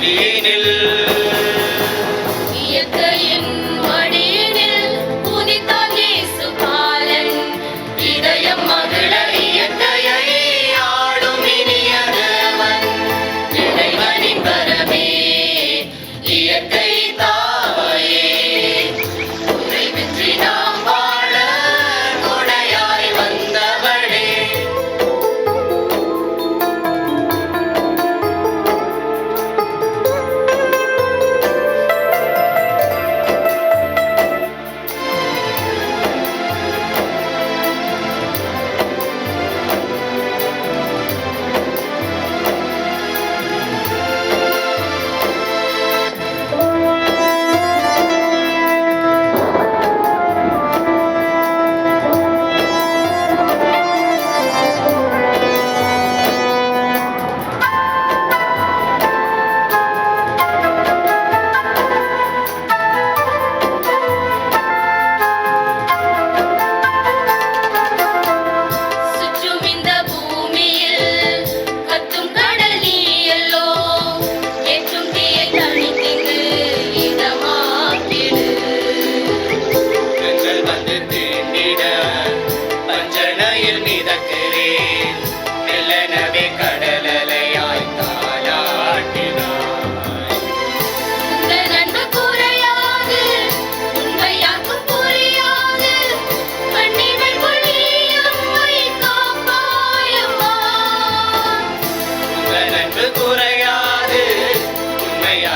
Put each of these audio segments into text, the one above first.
دين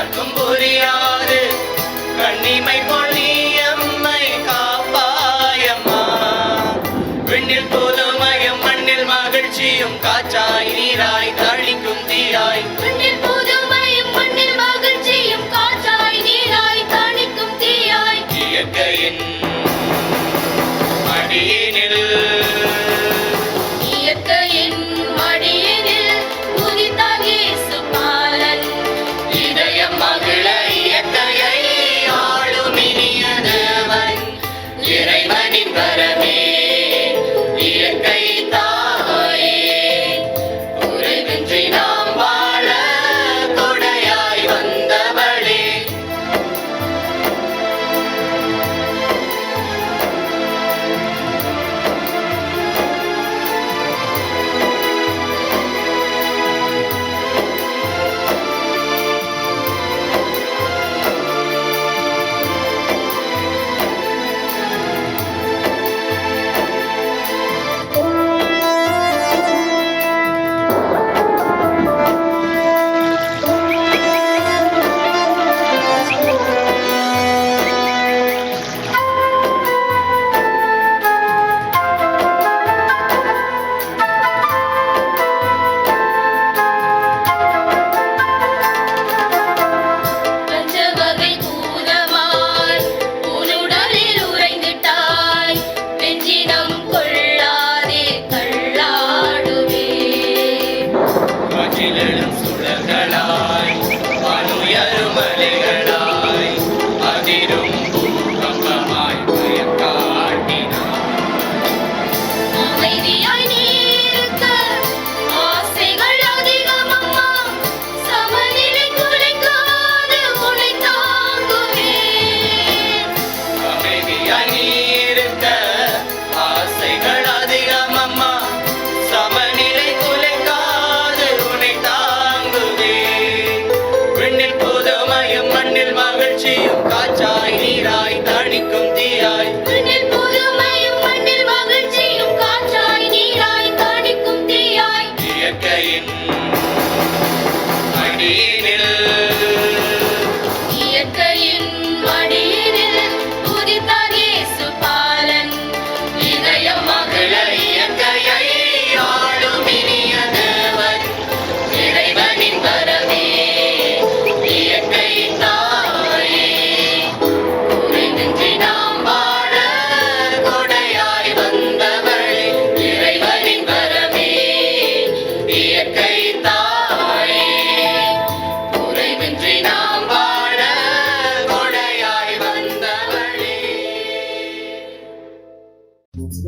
யார்க்கும் புரியாது. கண்ணிமை பொழியம்மை காப்பாயம்மா. விண்ணில் புதுமையும் மண்ணில் மகிழ்ச்சியும் காற்றாய் நீராய் காற்றிலும் சுழல்களாய்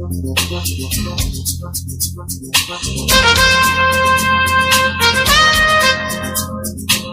Thank you.